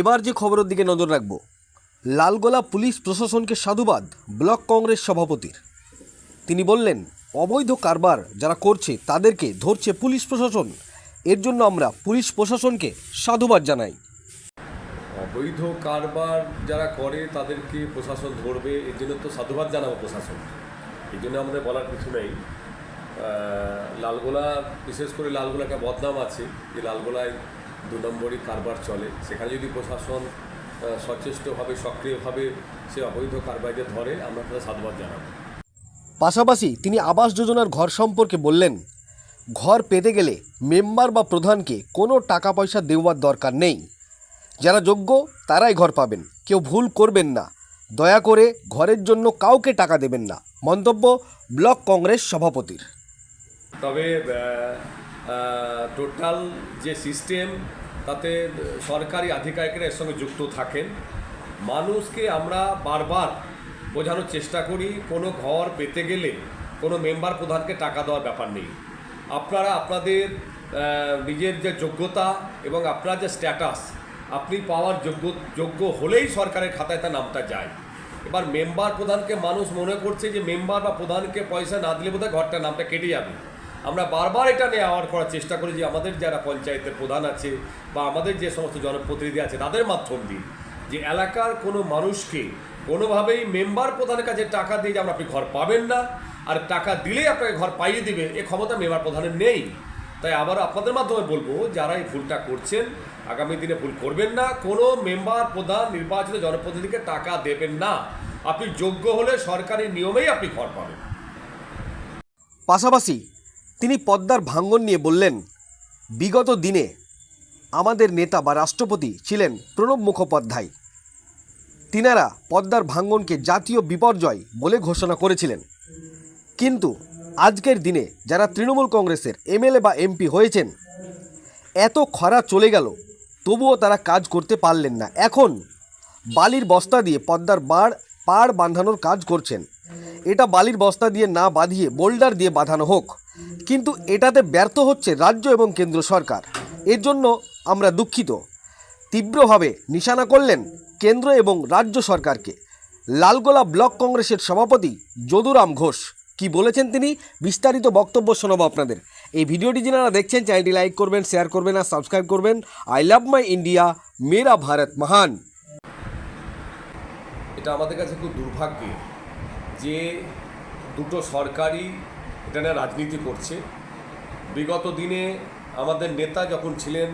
এবার যে খবরের দিকে নজর রাখব। লালগোলা পুলিশ প্রশাসনকে সাধুবাদ, ব্লক কংগ্রেস সভাপতির। তিনি বললেন, অবৈধ কারবার যারা করছে তাদেরকে ধরছে পুলিশ প্রশাসন। এর জন্য আমরা পুলিশ প্রশাসনকে সাধুবাদ জানাই। অবৈধ কারবার যারা করে তাদেরকে প্রশাসন ধরবে, এর জন্য তো সাধুবাদ জানাব প্রশাসন। এই জন্য আমাদের বলার কিছু নেই। লালগোলা, বিশেষ করে লালগোলা একটা বদনাম আছে। যে লালগোলায় দু নম্বরই কারবার চলে। সেখানে যদি প্রশাসন সচেষ্টভাবে সক্রিয়ভাবে সে অবৈধ কারবারকে ধরে আমরা তাদের সাধুবাদ জানাব। পাশাপাশি তিনি আবাস যোজনার ঘর সম্পর্কে বললেন ঘর পেতে গেলে মেম্বার বা প্রধানকে কোনো টাকা পয়সা দেওয়ার দরকার নেই। যারা যোগ্য তারাই ঘর পাবেন। কেউ ভুল করবেন না। দয়া করে ঘরের জন্য কাউকে টাকা দেবেন না। মন্তব্য ব্লক কংগ্রেস সভাপতির। তবে টোটাল যে সিস্টেম তাতে সরকারি আধিকারিকরা এর সঙ্গে যুক্ত থাকেন। মানুষকে আমরা বারবার বোঝানোর চেষ্টা করি, কোনো ঘর পেতে গেলে কোনো মেম্বার প্রধানকে টাকা দেওয়ার ব্যাপার নেই। আপনারা আপনাদের নিজের যে যোগ্যতা এবং আপনার যে স্ট্যাটাস আপনি পাওয়ার যোগ্য যোগ্য হলেই সরকারের খাতায় তার নামটা যায়। এবার মেম্বার প্রধানকে মানুষ মনে করছে যে মেম্বার বা প্রধানকে পয়সা না দিলে বোধহয় ঘরটার নামটা কেটে যাবে। আমরা বারবার এটা নিয়ে আওয়ার করার চেষ্টা করি যে আমাদের যারা পঞ্চায়েতের প্রধান আছে বা আমাদের যে সমস্ত জনপ্রতিনিধি আছে, তাদের মাধ্যম দিয়ে যে এলাকার কোনো মানুষকে কোনোভাবেই মেম্বার প্রধানের কাছে টাকা দিয়ে যে আমরা আপনি ঘর পাবেন না আর টাকা দিলেই আপনাকে ঘর পাইয়ে দিবে, এ ক্ষমতা মেম্বার প্রধানের নেই। তাই আবার আপনাদের মাধ্যমে বলব, যারা এই ভুলটা করছেন, আগামী দিনে ভুল করবেন না, কোনো মেম্বার প্রধান নির্বাচিত জনপ্রতিনিধিকে টাকা দেবেন না। আপনি যোগ্য হলে সরকারি নিয়মেই আপনি ঘর পাবেন। পাশাপাশি তিনি পদ্মার ভাঙ্গন নিয়ে বললেন, বিগত দিনে আমাদের নেতা বা রাষ্ট্রপতি ছিলেন প্রণব মুখোপাধ্যায়। তিনারা পদ্মার ভাঙ্গনকে জাতীয় বিপর্যয় বলে ঘোষণা করেছিলেন। কিন্তু আজকের দিনে যারা তৃণমূল কংগ্রেসের এমএলএ বা এমপি হয়েছেন, এত খরা চলে গেল, তবুও তারা কাজ করতে পারলেন না। এখন বালির বস্তা দিয়ে পদ্মার বাড়, পাড় বাঁধানোর কাজ করছেন। এটা বালির বস্তা দিয়ে না বাঁধিয়ে বোল্ডার দিয়ে বাঁধানো হোক। কিন্তু এটাতে ব্যর্থ হচ্ছে রাজ্য এবং কেন্দ্র সরকার। এর জন্য আমরা দুঃখিত। তীব্রভাবে নিশানা করলেন কেন্দ্র এবং রাজ্য সরকারকে। লালগোলা ব্লক কংগ্রেসের সভাপতি যদুরাম ঘোষ। কি বলেছেন তিনি? বিস্তারিত বক্তব্য শোনাবো আপনাদের। এই ভিডিওটি যারা দেখছেন, চ্যানেলটি লাইক করবেন, শেয়ার করবেন আর সাবস্ক্রাইব করবেন। আই লাভ মাই ইন্ডিয়া, মেরা ভারত মহান। এটা আমাদের কাছে খুব দুর্ভাগ্যের যে দুটো সরকারই এটা নিয়ে রাজনীতি করছে। বিগত দিনে আমাদের নেতা যখন ছিলেন,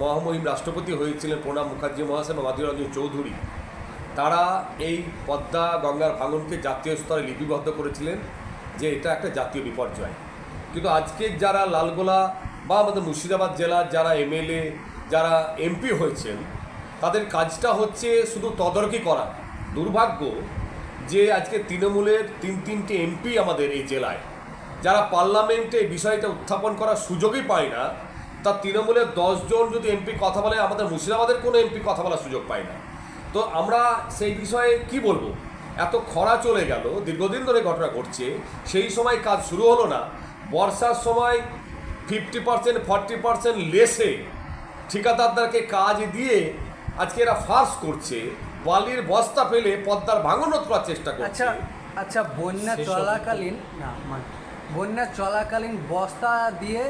মহামহিম রাষ্ট্রপতি হয়েছিলেন প্রণব মুখার্জি মহাশয় বা রঞ্জন চৌধুরী, তারা এই পদ্মা গঙ্গার ভাঙনকে জাতীয় স্তরে লিপিবদ্ধ করেছিলেন যে এটা একটা জাতীয় বিপর্যয়। কিন্তু আজকে যারা লালগোলা বা আমাদের মুর্শিদাবাদ জেলার যারা এমএলএ, যারা এমপি হয়েছেন, তাদের কাজটা হচ্ছে শুধু তদারকি করা। দুর্ভাগ্য যে আজকে তৃণমূলের তিন তিনটি এমপি আমাদের এই জেলায়। যারা পার্লামেন্টে এই বিষয়টা উত্থাপন করার সুযোগই পায় না তার তৃণমূলের দশজন যদি এমপি কথা বলে আমাদের মুর্শিদাবাদের কোনো এমপি কথা বলার সুযোগ পায় না। তো আমরা সেই বিষয়ে কি বলব? এত খরা চলে গেল দীর্ঘদিন ধরে ঘটনা ঘটছে সেই সময় কাজ শুরু হলো না। বর্ষার সময় ফিফটি পার্সেন্ট ফর্টি পার্সেন্ট লেসে ঠিকাদারদেরকে কাজ দিয়ে আজকে এরা ফার্স করছে বালির বস্তা ফেলে পদ্মার ভাঙন করার চেষ্টা করছে। আচ্ছা আচ্ছা বন্যা চলাকালীন না মানে বন্যা চলাকালীন বস্তা দিয়ে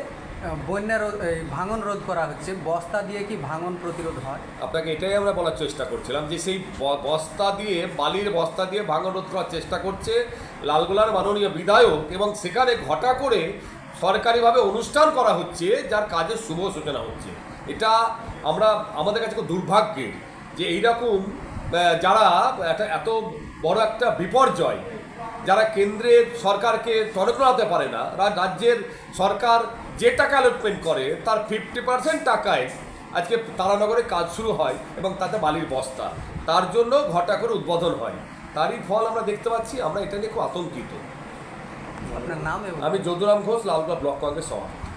বন্যা রোধ ভাঙন রোধ করা হচ্ছে। বস্তা দিয়ে কি ভাঙন প্রতিরোধ হয়? আপনাকে এটাই আমরা বলার চেষ্টা করছিলাম যে সেই বস্তা দিয়ে, বালির বস্তা দিয়ে ভাঙন রোধ করার চেষ্টা করছে লালগোলার মাননীয় বিধায়ক এবং সেখানে ঘটা করে সরকারিভাবে অনুষ্ঠান করা হচ্ছে, যার কাজের শুভ সূচনা হচ্ছে। এটা আমরা, আমাদের কাছে খুব দুর্ভাগ্যের যে এইরকম যারা একটা, এত বড় একটা বিপর্যয় যারা কেন্দ্রের সরকারকে টনকরাতে পারে না রাজ্যের সরকার যে টাকা অ্যালটমেন্ট করে তার ফিফটি পার্সেন্ট টাকায় আজকে তারানগরে কাজ শুরু হয় এবং তাতে বালির বস্তা। তার জন্য ঘটা করে উদ্বোধন হয়। তারই ফল আমরা দেখতে পাচ্ছি আমরা এটা নিয়ে খুব আতঙ্কিত। আপনার নাম আমি যদুরাম ঘোষ লালগড় ব্লক কংগ্রেস সভাপতি।